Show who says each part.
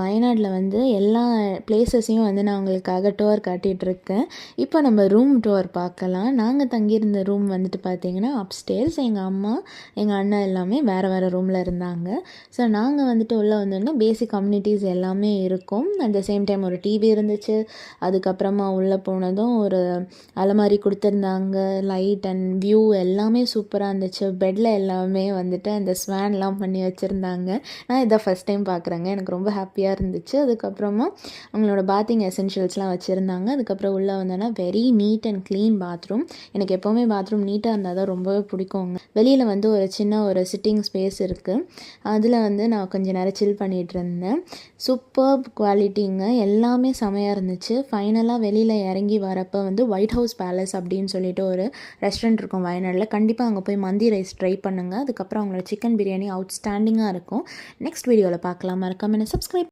Speaker 1: வயநாட்டில் வந்து எல்லா பிளேசஸையும் வந்து நான் உங்களுக்காக டூர் காட்டிகிட்ருக்கேன் இப்போ நம்ம ரூம் டூர் பார்க்கலாம். நாங்கள் தங்கியிருந்த ரூம் வந்துட்டு பார்த்தீங்கன்னா அப்ஸ்டேர்ஸ் எங்கள் அம்மா எங்கள் அண்ணா எல்லாமே வேறு வேறு ரூமில் இருந்தாங்க. ஸோ நாங்கள் வந்துட்டு உள்ளே வந்தோடனே பேசிக் கம்யூனிட்டிஸ் எல்லாமே இருக்கும். அட் த சேம் டைம் ஒரு டிவி இருந்துச்சு. அதுக்கப்புறமா உள்ளே போனதும் ஒரு அலமாரி கொடுத்துருந்தாங்க. லைட் அண்ட் வியூ எல்லாமே சூப்பராக இருந்துச்சு. பெட்டில் எல்லாமே வந்துட்டு அந்த ஸ்வேன்லாம் பண்ணி வச்சுருந்தாங்க. நான் இதை ஃபஸ்ட் டைம் பார்க்குறேங்க எனக்கு ரொம்ப ஹாப்பியாக இருந்துச்சு. அதுக்கப்புறமா அவங்களோட பாத்திங் எசென்ஷியல்ஸ்லாம் வச்சுருந்தாங்க. அதுக்கப்புறம் உள்ளே வந்தோன்னா very neat and clean bathroom எனக்கு எப்போவுமே பாத்ரூம் நீட்டாக இருந்தால் தான் ரொம்பவே பிடிக்குங்க. வெளியில் வந்து ஒரு சின்ன ஒரு சிட்டிங் ஸ்பேஸ் இருக்குது அதில் வந்து நான் கொஞ்சம் நேரம் சில் பண்ணிகிட்டு இருந்தேன். சூப்பர் குவாலிட்டிங்க எல்லாமே செமையாக இருந்துச்சு. ஃபைனலாக வெளியில் இறங்கி வரப்போ வந்து ஒயிட் ஹவுஸ் பேலஸ் அப்படின்னு சொல்லிட்டு ஒரு ரெஸ்டாரண்ட் இருக்கும் வயநாடில். கண்டிப்பாக அங்கே போய் மந்தி ரைஸ் ட்ரை பண்ணுங்கள் அதுக்கப்புறம் அவங்களோட சிக்கன் பிரியாணி அவுட்ஸ்டாண்டிங்காக இருக்கும். நெக்ஸ்ட் வீடியோவில் பார்க்கலாம். மறக்காம என்ன சப்ஸ்கிரைப்